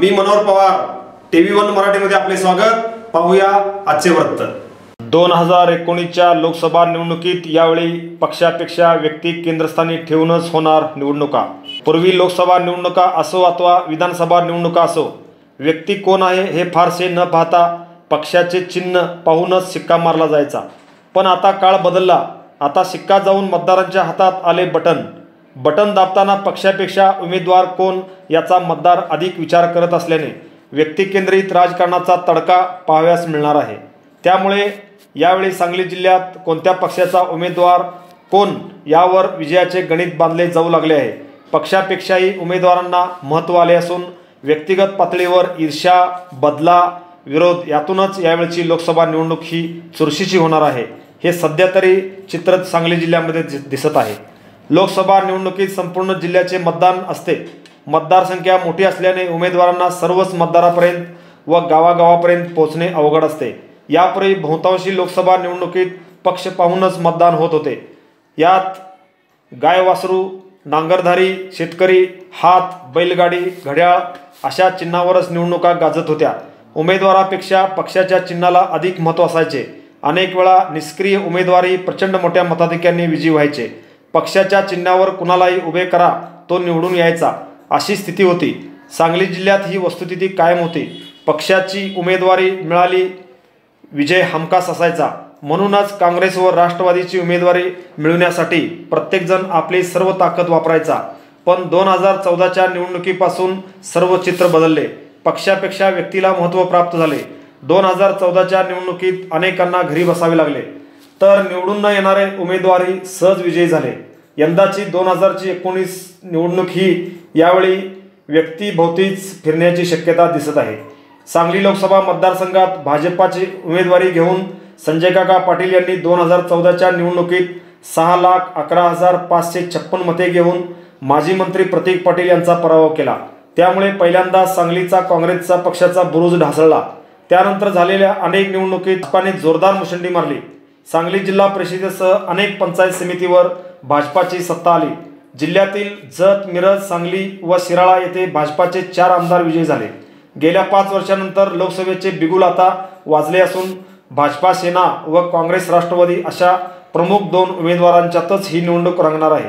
मी Manohar Pawar TV one मराठीमध्ये आपले स्वागत. पाहूया आजचे वृत्त. दोन हजार एकोणीसच्या लोकसभा निवडणुकीत यावेळी पक्षापेक्षा व्यक्ती केंद्रस्थानी ठेवूनच होणार निवडणुका. पूर्वी लोकसभा निवडणुका असो अथवा विधानसभा निवडणुका असो व्यक्ती कोण आहे हे फारसे न पाहता पक्षाचे चिन्ह पाहूनच शिक्का मारला जायचा. पण आता काळ बदलला. आता शिक्का जाऊन मतदारांच्या हातात आले बटन. बटन दाबताना पक्षापेक्षा उमेदवार कोण याचा मतदार अधिक विचार करत असल्याने व्यक्तिकेंद्रित राजकारणाचा तडका पाहाव्यास मिळणार आहे. त्यामुळे यावेळी सांगली जिल्ह्यात कोणत्या पक्षाचा उमेदवार कोण यावर विजयाचे गणित बांधले जाऊ लागले आहे. पक्षापेक्षाही उमेदवारांना महत्त्व आले असून व्यक्तिगत पातळीवर ईर्ष्या बदला विरोध यातूनच यावेळची लोकसभा निवडणूक ही चुरशीची होणार आहे. हे सध्या तरी चित्र सांगली जिल्ह्यामध्ये दिसत आहे. लोकसभा निवडणुकीत संपूर्ण जिल्ह्याचे मतदान असते. मतदारसंख्या मोठी असल्याने उमेदवारांना सर्वच मतदारापर्यंत व गावागावापर्यंत पोहोचणे अवघड असते. यापूर्वी बहुतांशी लोकसभा निवडणुकीत पक्ष पाहूनच मतदान होत होते. यात गाय वासरू नांगरधारी शेतकरी हात बैलगाडी घड्याळ अशा चिन्हावरच निवडणुका गाजत होत्या. उमेदवारापेक्षा पक्षाच्या चिन्हाला अधिक महत्त्व असायचे. अनेक वेळा निष्क्रिय उमेदवारी प्रचंड मोठ्या मताधिक्यांनी विजयी व्हायचे. पक्षाच्या चिन्हावर कुणालाही उभे करा तो निवडून यायचा अशी स्थिती होती. सांगली जिल्ह्यात ही वस्तुस्थिती कायम होती. पक्षाची उमेदवारी मिळाली विजय हमखास असायचा. म्हणूनच काँग्रेस व राष्ट्रवादीची उमेदवारी मिळवण्यासाठी प्रत्येकजण आपली सर्व ताकद वापरायचा. पण दोन हजार चौदाच्या निवडणुकीपासून सर्व चित्र बदलले. पक्षापेक्षा व्यक्तीला महत्त्व प्राप्त झाले. दोन हजार चौदाच्या निवडणुकीत अनेकांना घरी बसावे लागले. तर निवडून न येणारे उमेदवारही सहज विजयी झाले. यंदाची दोन हजारची एकोणीस निवडणूक ही यावेळी व्यक्तीभोवतीच फिरण्याची शक्यता दिसत आहे. सांगली लोकसभा मतदारसंघात भाजपाची उमेदवारी घेऊन संजय काका पाटील यांनी दोन हजार चौदाच्या निवडणुकीत सहा लाख अकरा हजार पाचशे छप्पन मते घेऊन माजी मंत्री प्रतीक पाटील यांचा पराभव केला. त्यामुळे पहिल्यांदा सांगलीचा काँग्रेसचा पक्षाचा बुरुज ढासळला. त्यानंतर झालेल्या अनेक निवडणुकीत भाजपाने जोरदार मुशंडी मारली. सांगली जिल्हा परिषदेसह अनेक पंचायत समितीवर भाजपाची सत्ता आली. जिल्ह्यातील जत मिरज सांगली व शिराळा येथे भाजपाचे चार आमदार विजयी झाले. गेल्या पाच वर्षानंतर लोकसभेचे बिगुल आता वाजले असून भाजपा सेना व काँग्रेस राष्ट्रवादी अशा प्रमुख दोन उमेदवारांच्यातच ही निवडणूक रंगणार आहे.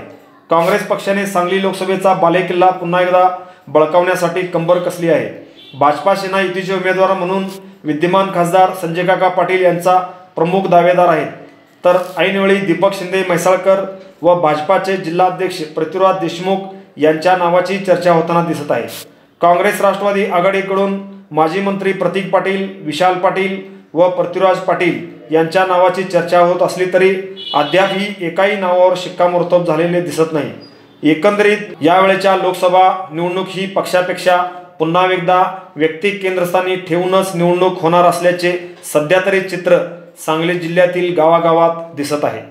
काँग्रेस पक्षाने सांगली लोकसभेचा बालेकिल्ला पुन्हा एकदा बळकावण्यासाठी कंबर कसली आहे? भाजपा सेना युतीचे उमेदवार म्हणून विद्यमान खासदार संजय काका पाटील यांचा प्रमुख दावेदार आहेत. तर ऐनवेळी दीपक शिंदे म्हैसाळकर व भाजपाचे जिल्हाध्यक्ष पृथ्वीराज देशमुख यांच्या नावाची चर्चा होताना दिसत आहे. काँग्रेस राष्ट्रवादी आघाडीकडून माजी मंत्री प्रतीक पाटील विशाल पाटील व पृथ्वीराज पाटील यांच्या नावाची चर्चा होत असली तरी अद्यापही एकाही नावावर शिक्कामोर्तब झालेले दिसत नाही. एकंदरीत यावेळेच्या लोकसभा निवडणूक ही पक्षापेक्षा पुन्हा एकदा व्यक्ती केंद्रस्थानी ठेवूनच निवडणूक होणार असल्याचे सध्या तरी चित्र सांगली जिल्ह्यातील गावागावात दिसत आहे.